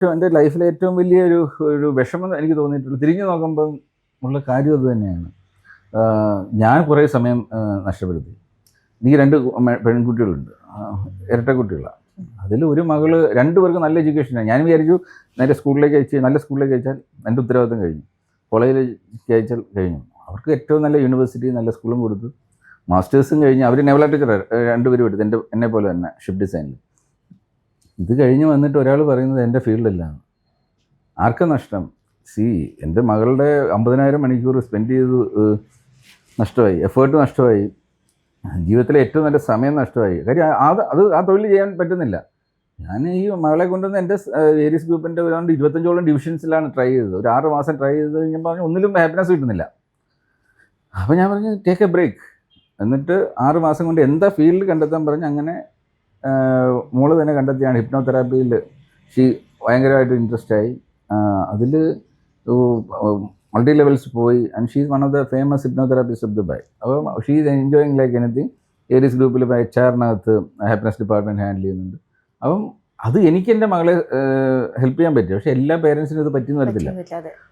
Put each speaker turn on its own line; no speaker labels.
ഏറ്റവും എന്റെ ലൈഫിലെ ഏറ്റവും വലിയൊരു ഒരു വിഷമം എനിക്ക് തോന്നിയിട്ടുള്ളത് തിരിഞ്ഞു നോക്കുമ്പം ഉള്ള കാര്യം അത് തന്നെയാണ്. ഞാൻ കുറേ സമയം നഷ്ടപ്പെടുത്തി. എനിക്ക് രണ്ട് പെൺകുട്ടികളുണ്ട്. ഇരട്ട കുട്ടികളാണ് അതിൽ ഒരു മകൾ രണ്ടുപേർക്ക് നല്ല എഡ്യൂക്കേഷനാണ്. ഞാൻ വിചാരിച്ചു നേരെ സ്കൂളിലേക്ക് അയച്ച് നല്ല സ്കൂളിലേക്ക് അയച്ചാൽ എന്റെ ഉത്തരവാദിത്തം കഴിഞ്ഞു. കോളേജിലേക്ക് അയച്ചാൽ കഴിഞ്ഞു. അവർക്ക് ഏറ്റവും നല്ല യൂണിവേഴ്സിറ്റി നല്ല സ്കൂളും കൊടുത്തു. മാസ്റ്റേഴ്സും കഴിഞ്ഞ് അവർ നെവല ടീച്ചർ രണ്ടുപേരും എടുത്തു. എന്റെ എന്നെ പോലെ തന്നെ ഷിഫ്റ്റ് ഡിസൈനിൽ. ഇത് കഴിഞ്ഞ് വന്നിട്ട് ഒരാൾ പറയുന്നത് എന്റെ ഫീൽഡിലാണ് ആർക്ക നഷ്ടം? സി എന്റെ മകളുടെ അമ്പതിനായിരം മണിക്കൂർ സ്പെൻഡ് ചെയ്ത് നഷ്ടമായി. എഫേർട്ട് നഷ്ടമായി. ജീവിതത്തിലെ ഏറ്റവും നല്ല സമയം നഷ്ടമായി. കാര്യം അത് അത് ആ തൊഴിൽ ചെയ്യാൻ പറ്റുന്നില്ല. ഞാൻ ഈ മകളെ കൊണ്ടുവന്ന് എന്റെ വേരിയസ് ഗ്രൂപ്പിന്റെ ഏതാണ്ട് ഇരുപത്തഞ്ചോളം ഡിവിഷൻസിലാണ് ട്രൈ ചെയ്തത്. ഒരു ആറ് മാസം ട്രൈ ചെയ്ത് ഞാൻ പറഞ്ഞു ഒന്നിലും ഹാപ്പിനെസ് കിട്ടുന്നില്ല. അപ്പോൾ ഞാൻ പറഞ്ഞു ടേക്ക് എ ബ്രേക്ക് എന്നിട്ട് ആറ് മാസം കൊണ്ട് എന്താ ഫീൽഡ് കണ്ടെത്താൻ പറഞ്ഞ് അങ്ങനെ മോൾ തന്നെ കണ്ടെത്തിയാണ്. ഹിപ്നോതെറാപ്പിയിൽ ഷീ ഭയങ്കരമായിട്ട് ഇൻട്രസ്റ്റ് ആയി. അതിൽ മൾട്ടി ലെവൽസ് പോയി. And she is one of the famous hypnotherapist of Dubai അപ്പോൾ she is enjoying like anything Aries ഗ്രൂപ്പിൽ ഇപ്പോൾ എച്ച് ആറിനകത്ത് ഹാപ്പിനെസ് ഡിപ്പാർട്ട്മെന്റ് ഹാൻഡിൽ ചെയ്യുന്നുണ്ട്. അപ്പം അത് എനിക്ക് എന്റെ മകളെ ഹെൽപ്പ് ചെയ്യാൻ പറ്റും. പക്ഷേ എല്ലാ പേരൻസിനും ഇത് പറ്റിയെന്ന് വരത്തില്ല.